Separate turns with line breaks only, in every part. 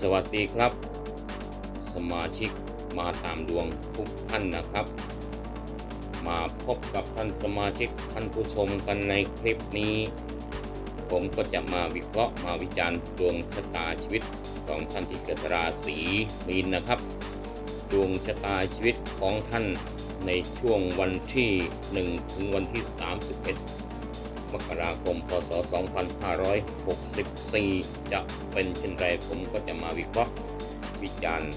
สวัสดีครับ สมาชิกมาตามดวงทุกท่านนะครับ มาพบกับท่านสมาชิกท่านผู้ชมกันในคลิปนี้ ผมก็จะมาวิเคราะห์มาวิจารณ์ดวงชะตาชีวิตของท่านที่เกิดราศีมีนนะครับ ดวงชะตาชีวิตของท่านในช่วงวันที่ 1 ถึงวันที่ 31 มกราคม พศ 2564 จะเป็นเช่นไรผมก็จะมาวิเคราะห์วิจารณ์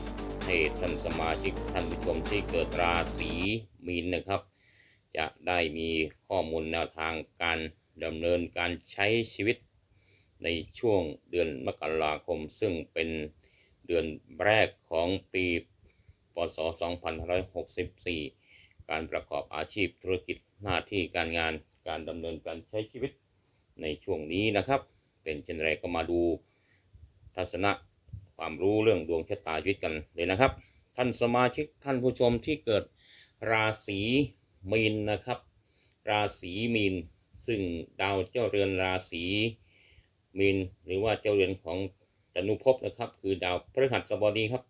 ให้ท่านสมาชิกท่านผู้ชมที่เกิดราศีมีนนะครับ จะได้มีข้อมูลแนวทางการดำเนินการใช้ชีวิต ในช่วงเดือนมกราคม ซึ่งเป็นเดือนแรกของปี พศ 2564 การประกอบอาชีพธุรกิจหน้าที่การงาน การดำเนินการใช้ชีวิตในช่วงนี้นะครับ เป็นเช่นไรก็มาดูทัศนะความรู้เรื่องดวงชะตาชีวิตกันเลยนะครับ ท่านสมาชิกท่านผู้ชมที่เกิดราศีมีนนะครับ ราศีมีนซึ่งดาวเจ้าเรือนราศีมีนหรือว่าเจ้าเรือนของตนุภพนะครับ คือดาวพฤหัสบดีครับ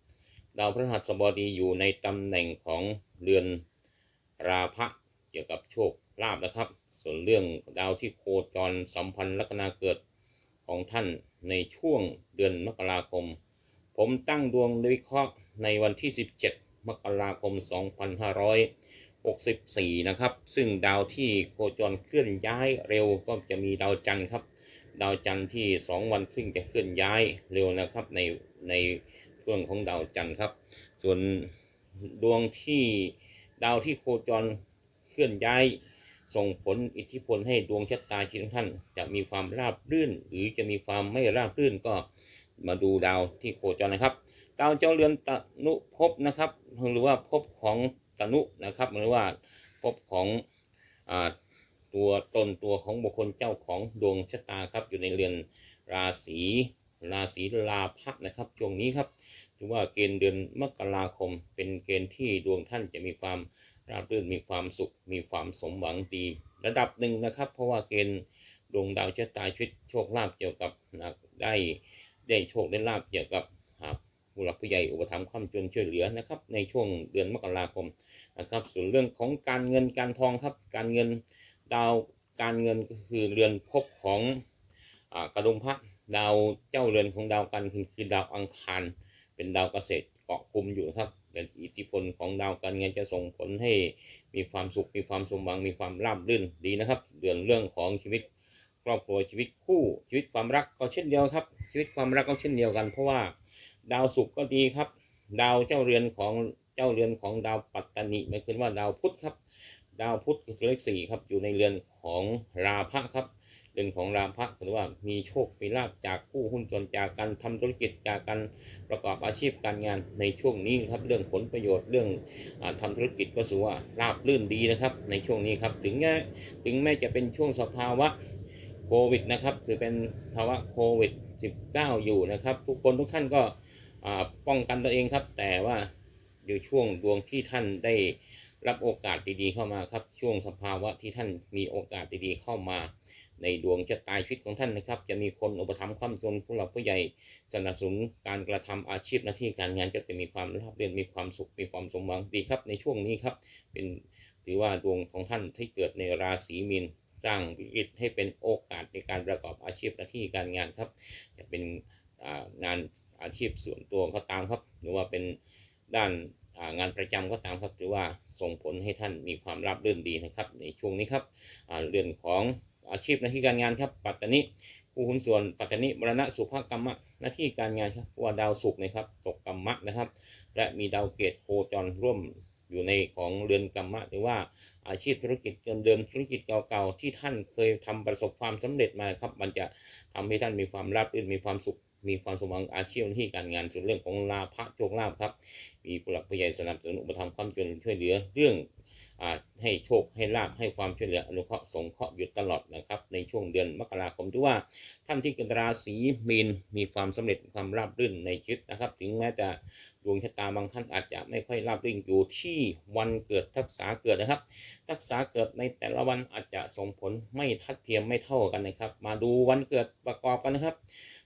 ดาวพฤหัสบดีอยู่ในตำแหน่งของเรือนราพะเกี่ยวกับโชคลาภนะครับ ส่วนเรื่องดาวที่โคจรสัมพันธ์ลัคนาเกิดของท่านในช่วงเดือนมกราคม ผมตั้งดวงวิเคราะห์ในวันที่ 17 มกราคม 2564 นะครับ ซึ่งดาวที่โคจรเคลื่อนย้ายเร็วก็จะมีดาวจันทร์ครับ ดาวจันทร์ที่ 2 วันครึ่งจะเคลื่อนย้ายเร็วนะครับในในช่วงของดาวจันทร์ครับ ส่วนดวงที่ดาวที่โคจรเคลื่อนย้าย ส่งผลอิทธิพลให้ดวงชะตาชีวิตของท่าน จะมีความราบรื่น หรือจะมีความไม่ราบรื่นก็มาดูดาวที่โคจรนะครับ ดาวเจ้าเรือนตนุภพนะครับหรือว่าภพของตนุนะครับหรือว่าภพของอตัวตนตัวของบุคคลเจ้าของดวงชะตาครับอยู่ในเรือนราศีราศีลาภะนะครับช่วงนี้ครับถือว่าเกณฑ์เดือนมกราคมเป็นเกณฑ์ที่ดวงท่านจะมีความ ราบรื่นมีความสุข มีความสมหวังดี ระดับหนึ่งนะครับ เพราะว่าเกณฑ์ดวงดาวชะตาชีวิตโชคลาภเกี่ยวกับนะได้ได้โชคได้ลาภเกี่ยวกับอ่าผู้หลักผู้ใหญ่อุปถัมภ์ความจนช่วยเหลือนะครับในช่วงเดือนมกราคมนะครับ ส่วนเรื่องของการเงินการทองครับ การเงินดาวการเงินก็คือเรือนภพของอกระดุมพระดาวเจ้าเรือนของดาวการเงินคือดาวอังคารเป็นดาวเกษตรเกาะกลุ่มอยู่ครับ อิทธิพลของดาวการเงินจะส่งผลให้มีความสุข มีความสมหวัง มีความราบรื่นดีนะครับเรื่องเรื่องของชีวิตครอบครัวชีวิตคู่ชีวิตความรักก็เช่นเดียวครับ ชีวิตความรักก็เช่นเดียวกัน เพราะว่าดาวศุกร์ก็ดีครับ ดาวเจ้าเรือนของเจ้าเรือนของดาวปัตตานีหมายถึงว่าดาวพุธครับ ดาวพุธคือเลขสี่ครับอยู่ในเรือนของราพะครับ เรือนของราพะถือว่ามีโชค มีลาภจากผู้หุ้นส่วนจากการทำธุรกิจจากการประกอบอาชีพการงานในช่วงนี้ครับเรื่องผลประโยชน์เรื่องอาทำธุรกิจก็ถือว่าราบรื่นดีนะครับ ในช่วงนี้ครับถึงแม้ถึงแม้จะเป็นช่วงสภาวะโควิดนะครับถือเป็นภาวะโควิด 19 อยู่นะครับ ทุกคนทุกท่านก็ป้องกันตัวเองครับ แต่ว่าอยู่ช่วงดวงที่ท่านได้รับโอกาสดีๆเข้ามาครับ ช่วงสภาวะที่ท่านมีโอกาสดีๆเข้ามา ในดวงชะตาชีวิตของท่านนะครับ จะมีคนอุปถัมภ์ความจนผู้หลักผู้ใหญ่สนับสนุนการกระทำอาชีพหน้าที่การงานจะจะมีความราบรื่นมีความสุขมีความสมหวังดีครับในช่วงนี้ครับ เป็นถือว่าดวงของท่านที่เกิดในราศีมีนสร้างวิกฤตให้เป็นโอกาสในการประกอบอาชีพหน้าที่การงานครับ จะเป็นงานอาชีพส่วนตัวก็ตามครับ หรือว่าเป็นด้านางานประจำก็ตามครับถือว่าส่งผลให้ท่านมีความราบรื่นดีนะครับ ในช่วงนี้ครับเรื่องของ อาชีพหน้าที่การงานครับปัตตานีผู้หุ้นส่วนปัตตานีมรณะสุภกรรมะหน้าที่การงานครับว่าดาวศุกร์นะครับตกกรรมะนะครับ และมีดาวเกตโคจรร่วมอยู่ในของเรือนกรรมะหรือว่าอาชีพธุรกิจเดิมธุรกิจเก่าๆที่ท่านเคยทำประสบความสำเร็จมาครับ มันจะทำให้ท่านมีความราบรื่นมีความสุขมีความสมหวังอาชีพหน้าที่การงานส่วนเรื่องของลาภะโชคลาภครับ มีผู้หลักผู้ใหญ่สนับสนุนอุปถัมภ์ความจนช่วยเหลือเรื่อง ให้โชคให้ลาภให้ความช่วยเหลืออนุเคราะห์สงเคราะห์อยู่ตลอดนะครับ ในช่วงเดือนมกราคมที่ว่าท่านที่เกิดราศีมีนมีความสำเร็จความราบรื่นในชีวิตนะครับ ถึงแม้จะดวงชะตาบางท่านอาจจะไม่ค่อยราบรื่นอยู่ที่วันเกิดทักษาเกิดนะครับ ทักษาเกิดในแต่ละวันอาจจะส่งผลไม่ทัดเทียมไม่เท่ากันนะครับ มาดูวันเกิดประกอบกันนะครับ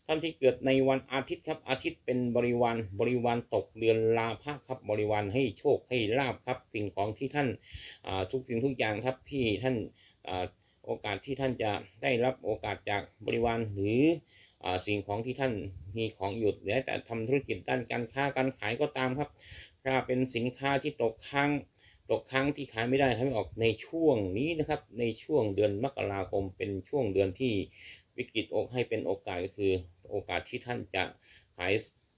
ท่านที่เกิดในวันอาทิตย์ครับ อาทิตย์เป็นบริวารบริวารตกเดือนลาภะครับ บริวารให้โชคให้ลาบครับ สิ่งของที่ท่านทุกสิ่งทุกอย่างครับที่ท่านอโอกาสที่ท่านจะได้รับโอกาสจากบริวารหรืออสิ่งของที่ท่านมีของอยู่หรือแต่ทำธุรกิจด้านการค้าการขายก็ตามครับ ถ้าเป็นสินค้าที่ตกค้างตกค้างที่ขายไม่ได้ขายไม่ออกในช่วงนี้นะครับ ในช่วงเดือนมกราคมเป็นช่วงเดือนที่วิกฤตอกให้เป็นโอกาสก็คือ โอกาสที่ท่านจะขาย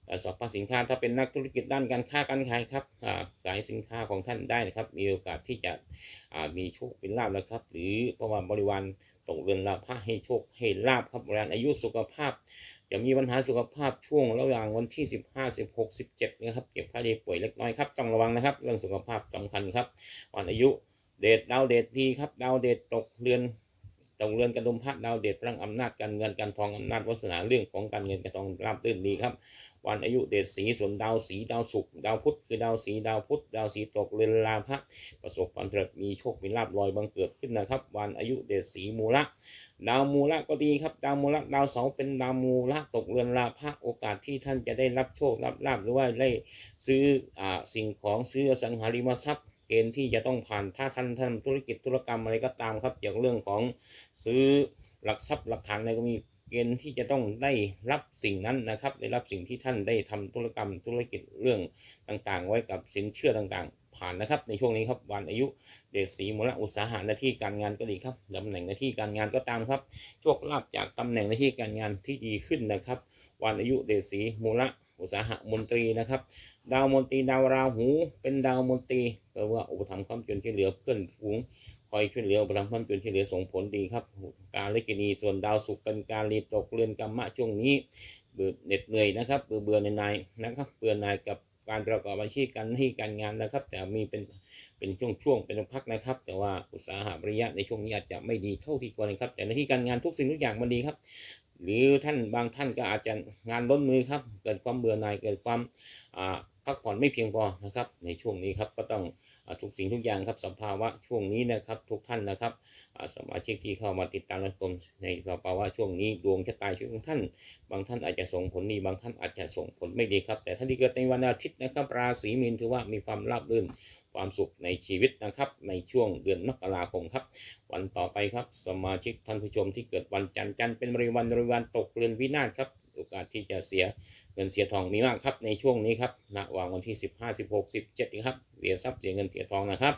เอ่อสรรพสินค้าถ้าเป็นนักธุรกิจด้านการค้าการขายครับขายสินค้าของท่านได้นะครับ มีโอกาสที่จะมีโชคเป็นลาบนะครับ หรือเพราะว่าบริวารตกเรือนลาภให้โชคให้ลาบครับบริวารอายุสุขภาพ จะมีปัญหาสุขภาพช่วงระหว่างวันที่ 15 16 17นะครับเก็บค่าได้ป่วยเล็กน้อยครับต้องระวังนะครับ เรื่องสุขภาพสำคัญครับวันอายุเดชดาวเดชดีครับดาวเดชตกเรือน ตกเรือนกระดุมพระดาวเดชพลังอำนาจการเงินการทองอำนาจวาสนาเรื่องของการเงินการทองราบรื่นดีครับ วันอายุเดชสีส่วนดาวสีดาวศุกดาวพุธคือดาวสีดาวพุธดาวสีตกเรือนลาภะประสบความสำเร็จมีโชคมีลาบลอยบังเกิดขึ้นนะครับ วันอายุเดชสีมูละดาวมูละก็ดีครับดาวมูละดาวเสาเป็นดาวมูละตกเรือนลาภะโอกาสที่ท่านจะได้รับโชครับลาบหรือว่าได้ซื้ออสิ่งของซื้อสังหาริมทรัพย์ เกณฑ์ที่จะต้องผ่านถ้าท่านทำธุรกิจธุรกรรมอะไรก็ตามครับเกี่ยวกับเรื่องของซื้อหลักทรัพย์หลักฐานอะไรก็มีเกณฑ์ที่จะต้องได้รับสิ่งนั้นนะครับ ได้รับสิ่งที่ท่านได้ทำธุรกรรมธุรกิจเรื่องต่างๆ ไว้กับสินเชื่อต่างๆ ผ่านนะครับ ในช่วงนี้ครับวันอายุเดชสีมูลอุตสาหะหน้าที่การงานก็ดีครับตำแหน่งหน้าที่การงานก็ตามครับโชคลาภจากตำแหน่งหน้าที่การงานที่ดีขึ้นนะครับ วันอายุเดชสีมูละอุตสาหะมนตรีนะครับ ดาวมนตรีดาวราหู เป็นดาวมนตรีแปลว่าอุปถัมภ์ความจนช่เหลือเพื่อนฝูงคอยช่วยเหลืออุปถัมภ์ความจนช่เหลือส่งผลดีครับ การเลกินีส่วนดาวศุกร์เป็นการรีตกเรือนกรรมะช่วงนี้เบื่อเหน็ดเหนื่อยนะครับเบื่อเบื่อในนายนะครับเบื่อนายกับการประกอบอาชีพการที่การงานนะครับ แต่มีเป็นเป็นช่วงๆเป็นพักนะครับ แต่ว่าอุตสาหะระยะในช่วงนี้อาจจะไม่ดีเท่าที่ควรนะครับ แต่หน้าที่การงานทุกสิ่งทุกอย่างมันดีครับ หรือท่านบางท่านก็อาจจะงานล้นมือครับ เกิดความเบื่อหน่ายเกิดความพักผ่อนไม่เพียงพอนะครับ ในช่วงนี้ครับก็ต้องอทุกสิ่งทุกอย่างครับสภาวะช่วงนี้นะครับทุกท่านนะครับสมาชิกที่เข้ามาติดตามรับชมในสภาวะช่วงนี้ดวงชะตาชีวิตของท่าน บางท่านอาจจะส่งผลดีบางท่านอาจจะส่งผลไม่ดีครับ แต่ท่านที่เกิดในวันอาทิตย์นะครับ ราศีมีนถือว่ามีความราบรื่น ความสุขในชีวิตนะครับ ในช่วงเดือนมกราคมครับ วันต่อไปครับ สมาชิกท่านผู้ชมที่เกิดวันจันทร์จันทร์เป็นบริวันบริวันตกเรือนวินาศครับโอกาสที่จะเสียเงินเสียทองมีมากครับในช่วงนี้ครับณวางวันที่ 15 16 17ครับเสียทรัพย์เสียเงินเสียทองนะครับ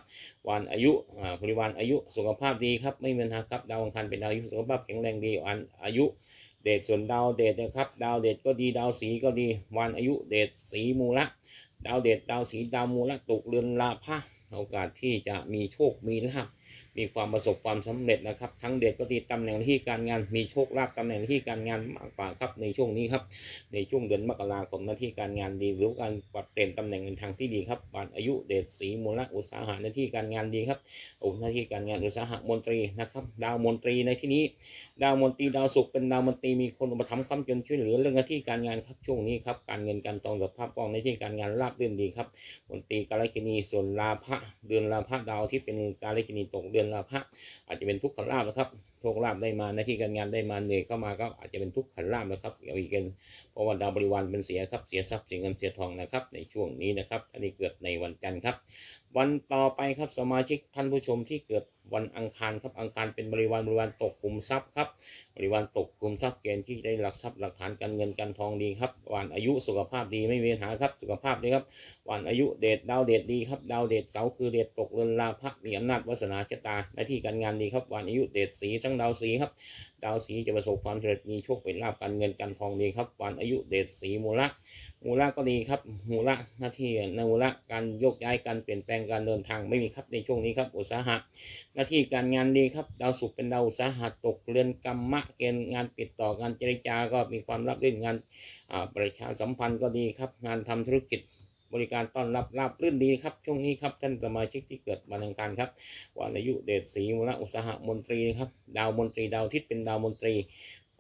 วันอายุบริวารอายุสุขภาพดีครับไม่มีปัญหาครับดาวอังคารเป็นดาวอายุสุขภาพแข็งแรงดีวันอายุเดชส่วนดาวเดชนะครับ ดาวเดชก็ดีดาวสีก็ดี วันอายุเดชสีมูละ ดาวเด็ดาวสีดาวมูละตกเรือนลาภะโอกาสที่จะมีโชคมีลาภ มีความประสบความสำเร็จนะครับ ทั้งเดชก็ดีตำแหน่งหน้าที่การงานมีโชคลาภตำแหน่งหน้าที่การงานมากกว่าครับในช่วงนี้ครับในช่วงเดือนมกราคมหน้าที่การงานดี หรือการปรับเปลี่ยนตำแหน่งในทางที่ดีครับวันอายุเดชสีมูลอุตสาหะหน้าที่การงานดีครับโอ้หน้าที่การงานอุตสาหะมนตรีนะครับ ดาวมนตรีในที่นี้ ดาวมนตรีดาวศุกร์เป็นดาวมนตรีมีคนอุปถัมภ์ความจนช่วยเหลือเรื่องหน้าที่การงานครับช่วงนี้ครับการเงินการทองสภาพคล่องในที่การงานราบรื่นดีครับมนตรีกาลกินีส่วนลาภะเดือนลาภะดาวที่เป็นกาลกินีตกเดือนลาภะอาจจะเป็นทุกขลาภนะครับโชคลาภได้มาหน้าที่การงานได้มาเหนื่อยเข้ามาก็อาจจะเป็นทุกขลาภนะครับเอาอีกกันเพราะว่าดาวบริวารเป็นเสียครับเสียทรัพย์เสียเงินเสียทองนะครับ ในช่วงนี้นะครับอันนี้เกิดในวันจันทร์ครับ วันต่อไปครับสมาชิกท่านผู้ชมที่เกิดวันอังคารครับอังคารเป็นบริวารบริวารตกขุมทรัพย์ครับ ริวารตกคุมทรัพย์เกณฑ์ที่ได้หลักทรัพย์หลักฐานการเงินการทองดีครับวันอายุสุขภาพดีไม่มีปัญหาครับสุขภาพดีครับวันอายุเดชดาวเดชดีครับดาวเดชเสาคือเดชตกเรือนลาภะมีอำนาจวาสนาชะตาหน้าที่การงานดีครับวันอายุเดชสีทั้งดาวสีครับดาวสีจะประสบความสำเร็จมีโชคเป็นลาภการเงินการทองดีครับวันอายุเดชสีมูละมูละก็ดีครับมูละหน้าที่ในมูละการโยกย้ายการเปลี่ยนแปลงการเดินทางไม่มีครับในช่วงนี้ครับอุตสาหะหน้าที่การงานดีครับดาวศุกร์เป็นดาวอุตสาหะตกเรือนกรรมะเกณฑ์งานติดต่องานเจรจาก็มีความรับรื่นงานประชาสัมพันธ์ก็ดีครับ งานทำธุรกิจบริการต้อนรับราบรื่นดีครับ ช่วงนี้ครับ ท่านสมาชิกที่เกิดวันอังคารครับวันอายุเดชศรีมูลอุตสาหมนตรีครับ ดาวมนตรีดาวทิศเป็นดาวมนตรี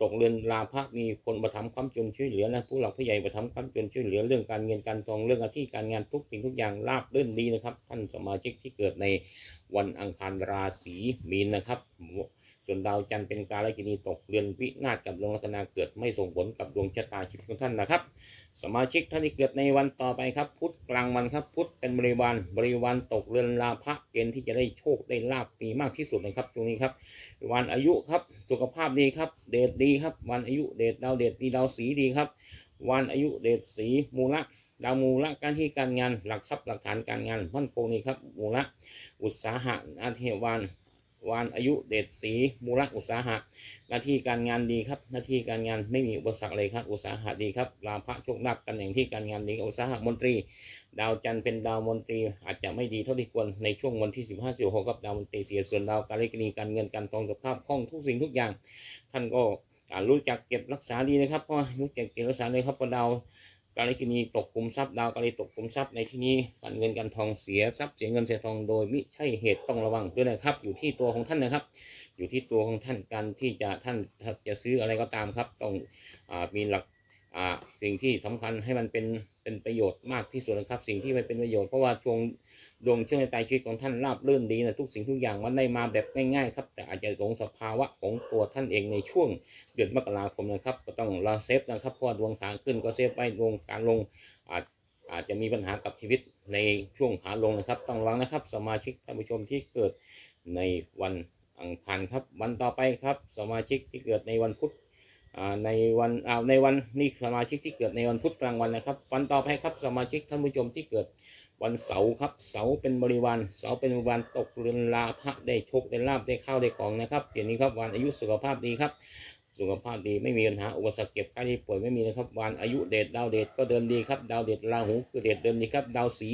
ตกเรือนลาภะมีคนประทับความจนช่วยเหลือนะผู้หลักผู้ใหญ่ประทับความจนช่วยเหลือเรื่องการเงินการทองเรื่องอาชีพการงานทุกสิ่งทุกอย่างราบรื่นดีนะครับ ท่านสมาชิกที่เกิดในวันอังคารราศีมีนนะครับ ส่วนดาวจันทร์เป็นการแลกินีตกเรือนวินาศกับดวงลัคนาเกิดไม่ส่งผลกับดวงชะตาชีวิตของท่านนะครับ สมาชิกท่านที่เกิดในวันต่อไปครับพุธกลางวันครับพุธเป็นบริวารบริวารตกเรือนลาภะเกณฑ์ที่จะได้โชคได้ลาบมีมากที่สุดนะครับตรงนี้ครับ วันอายุครับสุขภาพดีครับ เดชดีครับ วันอายุเดชดาวเดชดีดาวสีดีครับ วันอายุเดชสีมูละดาวมูละการที่การงานหลักทรัพย์หลักฐานการงานมั่นคงนี่ครับมูละอุตสาหะอาเทวัน วันอายุเดชสีมูละอุตสาหะ หน้าที่การงานดีครับ หน้าที่การงานไม่มีอุปสรรคเลยครับ อุตสาหะดีครับลาภะโชคลาภตำแหน่งที่การงานดีอุตสาหะมนตรี ดาวจันทร์เป็นดาวมนตรี อาจจะไม่ดีเท่าที่ควรในช่วงวันที่ 15 16กับดาวมนตรีเสียส่วนดาวการเลขนีการเงินการทองสภาพคล่องทุกสิ่งทุกอย่าง ท่านก็รู้จักเก็บรักษาดีนะครับเพราะรู้จักเก็บรักษาเลยครับเพราะดาว การเลขนีตกคุมทรัพย์ดาวการเลตกคุมทรัพย์ในที่นี้การเงินการทองเสียทรัพย์เสียเงินเสียทองโดยมิใช่เหตุต้องระวังด้วยนะครับ อยู่ที่ตัวของท่านนะครับ อยู่ที่ตัวของท่านการที่จะท่านจะซื้ออะไรก็ตามครับ ต้องอมีหลัก สิ่งที่สำคัญให้มันเป็นเป็นประโยชน์มากที่สุดนะครับ สิ่งที่มันเป็นประโยชน์เพราะว่าช่วงดวงช่วงในตายชีวิตของท่านราบรื่นดีนะทุกสิ่งทุกอย่างมันได้มาแบบง่ายๆครับ แต่อาจจะหลงสภาวะของตัวท่านเองในช่วงเดือนมกราคมนะครับ ก็ต้องรอเซฟนะครับเพราะดวงขาขึ้นก็เซฟไว้ดวงการลงอาจอาจจะมีปัญหากับชีวิตในช่วงขาลงนะครับ ต้องระวังนะครับ สมาชิกท่านผู้ชมที่เกิดในวันอังคารครับ วันต่อไปครับ สมาชิกที่เกิดในวันพุธ ในวันอ่าในวันนี่สมาชิกที่เกิดในวันพุธกลางวันนะครับ วันต่อไปครับสมาชิกท่านผู้ชมที่เกิดวันเสาร์ครับ เสาร์เป็นบริวารเสาร์เป็นบริวารตกเรือนลาภะได้โชคได้ลาบได้ข้าวได้ของนะครับเดี๋ยวนี้ครับวันอายุสุขภาพดีครับ สุขภาพดีไม่มีปัญหาอุปสรรคเก็บไข้ได้ป่วยไม่มีนะครับวันอายุเดชดาวเดชก็เดินดีครับ ดาวเดชราหูคือเดชเดินดีครับ ดาวสี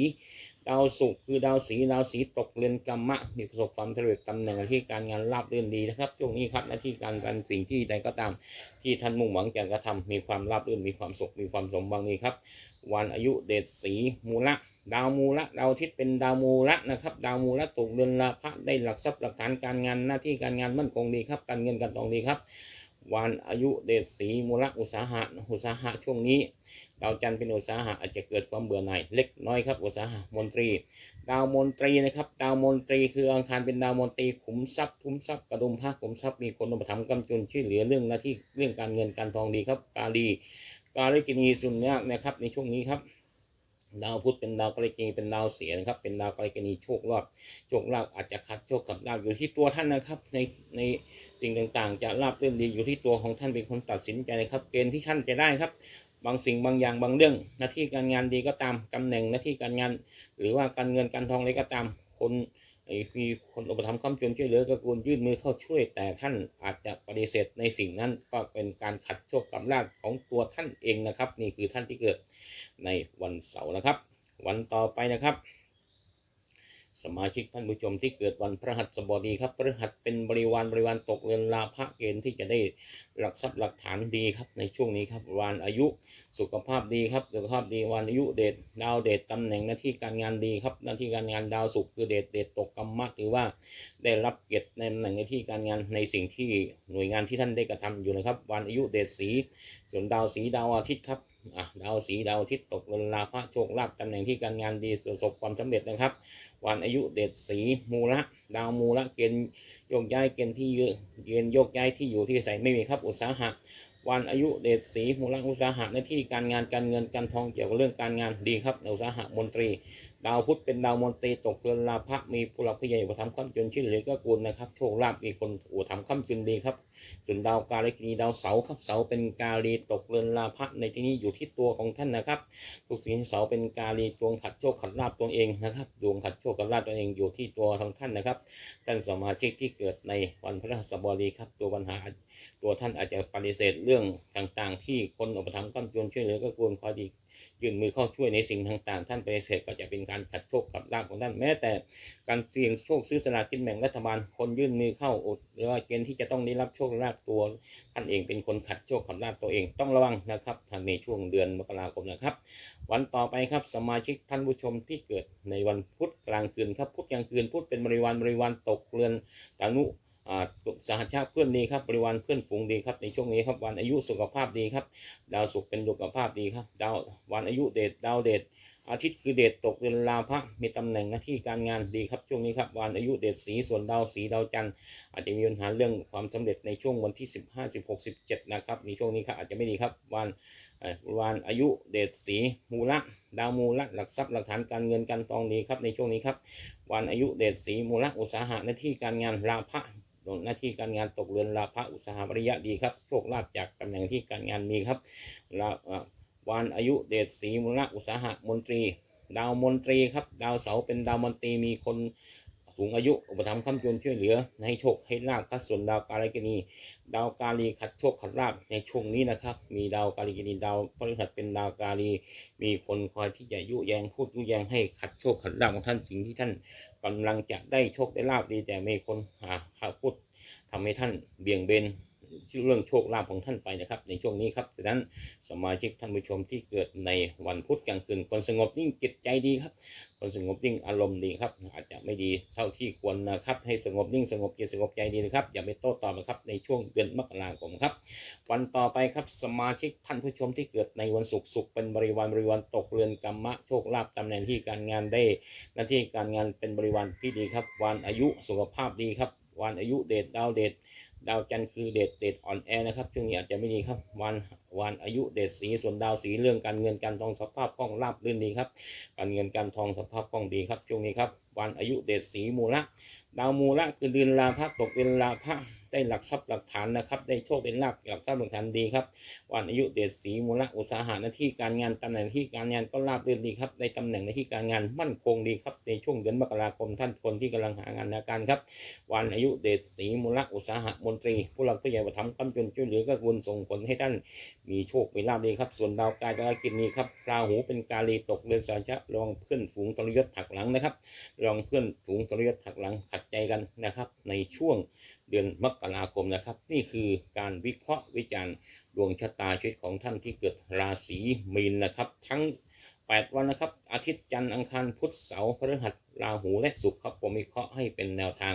ดาวศุกร์คือดาวสีดาวสีตกเรือนกรรมะมีประสบความสำเร็จตำแหน่งหน้าที่การงานราบรื่นดีนะครับช่วงนี้ครับหน้าที่การงานสิ่งที่ใดก็ตาม ที่ท่านมุ่งหวังจะกระทำมีความราบรื่นมีความสุขมีความสมหวังนี้ครับ วันอายุเดชสีมูละดาวมูละดาวอาทิตย์เป็นดาวมูละนะครับ ดาวมูละตกเรือนลาภะได้หลักทรัพย์หลักฐานการงานหน้าที่การงานมั่นคงดีครับ การเงินการทองดีครับ วันอายุเดชสีมูละอุตสาหะอุตสาหะช่วงนี้ ดาวจันทร์เป็นอุตสาหะอาจจะเกิดความเบื่อหน่ายเล็กน้อยครับอุตสาหะมนตรี ดาวมนตรีนะครับดาวมนตรีคืออังคารเป็นดาวมนตรีขุมทรัพย์ขุมทรัพย์กระดุมผ้าขุมทรัพย์มีคนอุปถัมภ์กำจุนช่วยเหลือเรื่องหน้าที่เรื่องการเงินการทองดีครับกาลีกาลกินีสุนยากนะครับในช่วงนี้ครับดาวพุธเป็นดาวกาลกินีเป็นดาวเสียนะครับ เป็นดาวกาลกินีโชคลาภโชคลาภอาจจะขัดโชคกับลาภอยู่ที่ตัวท่านนะครับ ในในสิ่งต่างๆ จะลาภเรื่องดีอยู่ที่ตัวของท่านเป็นคนตัดสินใจนะครับ เกณฑ์ที่ท่านจะได้ครับ บางสิ่งบางอย่างบางเรื่อง หน้าที่การงานดีก็ตามตำแหน่งหน้าที่การงาน หรือว่าการเงินการทองอะไรก็ตาม คนมีคนอุปถัมภ์ค้ำจุนช่วยเหลือก็ควรยื่นมือเข้าช่วย แต่ท่านอาจจะปฏิเสธในสิ่งนั้นก็เป็นการขัดโชคกับลาภของตัวท่านเองนะครับ นี่คือท่านที่เกิดในวันเสาร์นะครับ วันต่อไปนะครับ สมาชิกท่านผู้ชมที่เกิดวันพฤหัสบดีครับพฤหัสเป็นบริวารบริวารตกเรือนลาภะเกณฑ์ที่จะได้หลักทรัพย์หลักฐานดีครับในช่วงนี้ครับวันอายุสุขภาพดีครับสุขภาพดีวันอายุเดชดาวเดชตำแหน่งหน้าที่การงานดีครับหน้าที่การงานดาวศุกร์คือเดชเดชตกกรรมะหรือว่าได้รับเกียรติในตำแหน่งหน้าที่การงานในสิ่งที่หน่วยงานที่ท่านได้กระทำอยู่นะครับวันอายุเดชสีส่วนดาวสีดาวอาทิตย์ครับอะดาวสีดาวอาทิตย์ตกเรือนลาภะโชคลาภตำแหน่งที่การงานดีประสบความสำเร็จนะครับ วันอายุเด็ดสีมูละดาวมูละเกณฑ์โยกย้ายเกณฑ์ที่เยอะเกณฑ์โยกย้ายที่อยู่ที่ใส่ไม่มีครับอุตสาหะ วันอายุเดชสีมูลอุตสาหะหน้าที่การงานการเงินการทองเกี่ยวกับเรื่องการงานดีครับอุตสาหะมนตรี ดาวพุธเป็นดาวมนตรีตกเรือนลาภะมีผู้หลักผู้ใหญ่อุปถัมภ์ค้ำจุนชื่อเหลือก็กูลนะครับโชคลาภมีคนอุปถัมภ์ค้ำจุนดีครับ ส่วนดาวกาลกินีดาวเสาครับเสาเป็นกาลีตกเรือนลาภะในที่นี้อยู่ที่ตัวของท่านนะครับทุกสิ่งเสาเป็นกาลีดวงขัดโชคขัดลาภตัวเองนะครับดวงขัดโชคขัดลาภตัวเองอยู่ที่ตัวของท่านนะครับท่านสมาชิกที่เกิดในวันพฤหัสบดีครับตัวปัญหา ตัวท่านอาจจะปฏิเสธเรื่องต่างๆ ที่คนอุปถัมภ์ก้ำจนช่วยเหลือก็ควรคอดียื่นมือเข้าช่วยในสิ่งต่างๆ ท่านปฏิเสธก็จะเป็นการขัดโชคกับลาภของท่านแม้แต่การเสี่ยงโชคซื้อสลากกินแบ่งรัฐบาลคนยื่นมือเข้าอดหรือว่าเกณฑ์ที่จะต้องได้รับโชคลาภตัวท่านเองเป็นคนขัดโชคขัดลาภตัวเองต้องระวังนะครับท่านในช่วงเดือนมกราคมนะครับ วันต่อไปครับสมาชิกท่านผู้ชมที่เกิดในวันพุธกลางคืนครับพุธกลางคืนพุธเป็นบริวารบริวารตกเรือนตานุ สหชาติเพื่อนดีครับบริวารเพื่อนฝูงดีครับในช่วงนี้ครับวันอายุสุขภาพดีครับ ดาวศุกร์เป็นสุขภาพดีครับดาววันอายุเดชดาวเดชอาทิตย์คือเดชตกเดือนลาภะมีตำแหน่งหน้าที่การงานดีครับช่วงนี้ครับวันอายุเดชสีส่วนดาวสีดาวจันทร์อาจจะมีปัญหาเรื่องความสำเร็จในช่วงวันที่ 15 16 17นะครับในช่วงนี้ครับอาจจะไม่ดีครับวันวันอายุเดชสีมูละดาวมูละหลักทรัพย์หลักฐานการเงินการทองดีครับในช่วงนี้ครับวันอายุเดชสีมูละอุตสาหะหน้าที่การงานลาภะ หน้าที่การงานตกเรือนลาภอุตสาหะระยะดีครับโชคลาภจากตำแหน่งที่การงานมีครับลาอ่าวันอายุเดชศรีมูลอุตสาหะมนตรี ดาวมนตรีครับดาวเสาเป็นดาวมนตรีมีคนสูงอายุอุปถัมภ์คำจุนช่วยเหลือ ให้โชคให้ลาภครับส่วนดาวกาลิกนีดาวกาลีขัดโชคขัดลาภในช่วงนี้นะครับ มีดาวกาลิกนีดาวพฤหัสเป็นดาวกาลี มีคนคอยที่จะยุแยงพูดยุแยงให้ขัดโชคขัดลาภของท่านสิ่งที่ท่าน กำลังจะได้โชคได้ลาบดีแต่มีคนหาข่าวพูดทำให้ท่านเบี่ยงเบน เรื่องโชคลาภของท่านไปนะครับ ในช่วงนี้ครับดังนั้นสมาชิกท่านผู้ชมที่เกิดในวันพุธกลางคืนคนสงบนิ่งจิตใจดีครับคนสงบนิ่งอารมณ์ดีครับ อาจจะไม่ดีเท่าที่ควรนะครับให้สงบนิ่งสงบจิตสงบใจดีนะครับอย่าไปโต้ตอบนะครับในช่วงเดือนมกราคมครับ วันต่อไปครับสมาชิกท่านผู้ชมที่เกิดในวันศุกร์ศุกร์เป็นบริวารบริวารตกเรือนกรรมะโชคลาภตำแหน่งที่การงานได้ หน้าที่การงานเป็นบริวารที่ดีครับ วันอายุสุขภาพดีครับวันอายุเดชดาวเดช ดาวจันทร์คือเดชเดชอ่อนแอนะครับช่วงนี้อาจจะไม่ดีครับวันวันอายุเดชสีส่วนดาวสีเรื่องการเงินการทองสภาพคล่องราบรื่นดีครับการเงินการทองสภาพคล่องดีครับช่วงนี้ครับวันอายุเดชสีมูละดาวมูละคือเดือนลาภะตกเดือนลาภะ ได้หลักทรัพย์หลักฐานนะครับ ได้โชคเป็นลาภหลักทรัพย์หลักฐานดีครับวันอายุเดชสีมูลอุตสาหะหน้าที่การงานตำแหน่งที่การงานก็ราบรื่นดีครับในตำแหน่งหน้าที่การงานมั่นคงดีครับในช่วงเดือนมกราคมท่านคนที่กำลังหางานหาการครับวันอายุเดชสีมูลอุตสาหะมนตรี ผู้หลักผู้ใหญ่ประทับกำจนช่วยเหลือก็ควรส่งผลให้ท่านมีโชคมีลาภดีครับ ส่วนดาวกายกากินนี้ครับราหูเป็นกาลีตกเรือนสาชะระวังเพื่อนฝูงตรยศถักหลังนะครับระวังเพื่อนฝูงตรยศถักหลังขัดใจกันนะครับ ในช่วง เดือนมกราคมนะครับ นี่คือการวิเคราะห์วิจารณ์ดวงชะตาชีวิตของท่านที่เกิดราศีมีนนะครับ ทั้ง 8 วันนะครับ อาทิตย์จันทร์อังคารพุธเสาร์พฤหัสราหูและศุกร์ครับผมวิเคราะห์ให้เป็นแนวทาง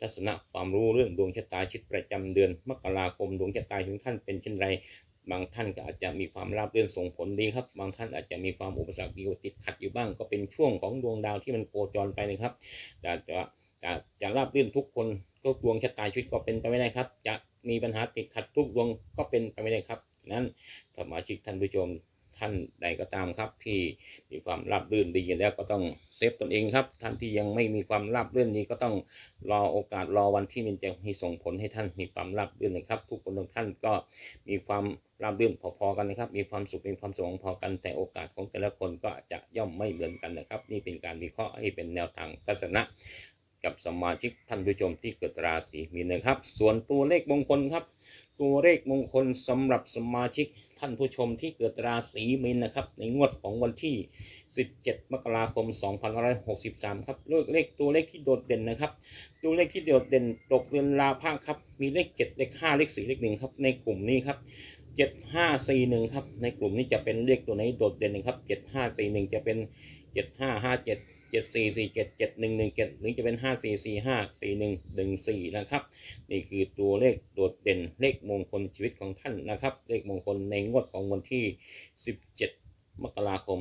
ทัศนะความรู้เรื่องดวงชะตาชีวิตประจำเดือนมกราคมดวงชะตาของท่านเป็นเช่นไรบางท่านก็อาจจะมีความราบรื่นส่งผลดีครับ บางท่านอาจจะมีความอุปสรรคอยู่ติดขัดอยู่บ้าง ก็เป็นช่วงของดวงดาวที่มันโคจรไปนะครับแต่จะจะจะราบรื่นทุกคน ก็ดวงชะตาชีวิตก็เป็นไปไม่ได้ครับ จะมีปัญหาติดขัดทุกดวงก็เป็นไปไม่ได้ครับ นั้นสมาชิกท่านผู้ชมท่านใดก็ตามครับที่มีความราบรื่นดีแล้วก็ต้องเซฟตนเองครับ ท่านที่ยังไม่มีความราบรื่นนี้ก็ต้องรอโอกาสรอวันที่มันจะให้ส่งผลให้ท่านมีความราบรื่นนะครับ ทุกคนทุกท่านก็มีความราบรื่นพอๆกันนะครับ มีความสุขมีความสุขพอกันแต่โอกาสของแต่ละคนก็จจะย่อมไม่เหมือนกันนะครับ นี่เป็นการวิเคราะห์ให้เป็นแนวทางทัศนะ กับสมาชิกท่านผู้ชมที่เกิดราศีมีนนะครับ ส่วนตัวเลขมงคลครับ ตัวเลขมงคลสำหรับสมาชิกท่านผู้ชมที่เกิดราศีมีนนะครับ ในงวดของวันที่ 17 มกราคม 2563 ครับเลขเลขตัวเลขที่โดดเด่นนะครับ ตัวเลขที่โดดเด่นตกเดือนลาภะครับ มีเลข 7 เลข 5 เลข 4 เลข 1 ครับ ในกลุ่มนี้ครับ7541 ครับ ในกลุ่มนี้จะเป็นเลขตัวไหนโดดเด่นนะครับ 7541 จะเป็น 7557 7447 7117 หรือจะเป็น 5445 4114 นะครับ นี่คือตัวเลขโดดเด่นเลขมงคลชีวิตของท่านนะครับ เลขมงคลในงวดของวันที่ 17 มกราคม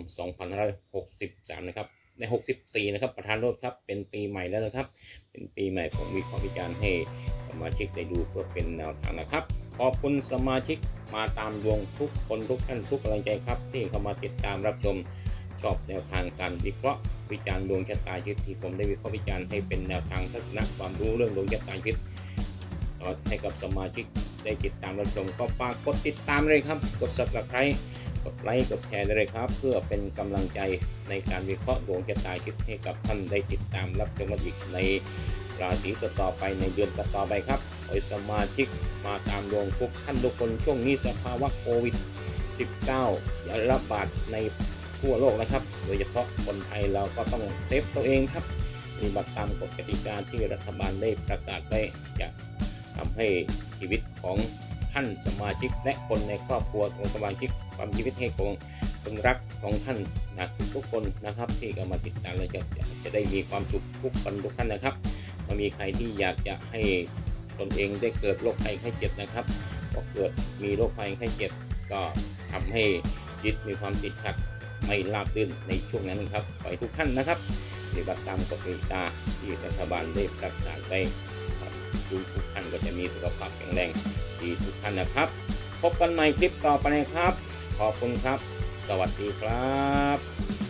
2563 นะครับ ใน 64 นะครับ ประธานโทษครับ เป็นปีใหม่แล้วนะครับ เป็นปีใหม่ผมมีข้อวิจารณ์ให้สมาชิกได้ดูเพื่อเป็นแนวทางนะครับ ขอบคุณสมาชิกมาตามดวงทุกคนทุกท่านทุกกำลังใจครับ ที่เข้ามาติดตามรับชม ชอบแนวทางการวิเคราะห์วิจารณ์ดวงชะตาชีวิตที่ผมได้วิเคราะห์วิจารณ์ให้เป็นแนวทางทัศนะความรู้เรื่องดวงชะตาชีวิตสอนให้กับสมาชิกได้ติดตามรับชมก็ฝากกดติดตามเลยครับ กด subscribe กดไลค์กดแชร์ได้เลยครับ เพื่อเป็นกำลังใจในการวิเคราะห์ดวงชะตาชีวิตให้กับท่านได้ติดตามรับชมอีกในราศีต่อไปในเดือนต่อไปครับขอสมาชิกมาตามดวงทุกท่านทุกคนช่วงนี้สภาวะโควิด 19อย่าระบาดใน ทั่วโลกนะครับ โดยเฉพาะคนไทยเราก็ต้องเซฟตัวเองครับมีบัตรตามกฎกติกาที่รัฐบาลได้ประกาศไว้จะทำให้ชีวิตของท่านสมาชิกและคนในครอบครัวของสมาชิกความชีวิตให้ของคนรักของท่านนะทุกคนนะครับที่กำมาติดตามและจะจะได้มีความสุขทุกคนทุกท่านนะครับถ้ามีใครที่อยากจะให้ตนเองได้เกิดโรคภัยไข้เจ็บนะครับพอเกิดมีโรคภัยไข้เจ็บก็ทำให้จิตมีความติดขัด ไม่ลาบรื่นในช่วงนั้นครับขอให้ทุกท่านนะครับปฏิบัติตามกฎกติกาที่รัฐบาลได้ประกาศไว้ครับทุกทุกท่านก็จะมีสุขภาพแข็งแรงดีทุกท่านนะครับ พบกันใหม่คลิปต่อไปนะครับ ขอบคุณครับ สวัสดีครับ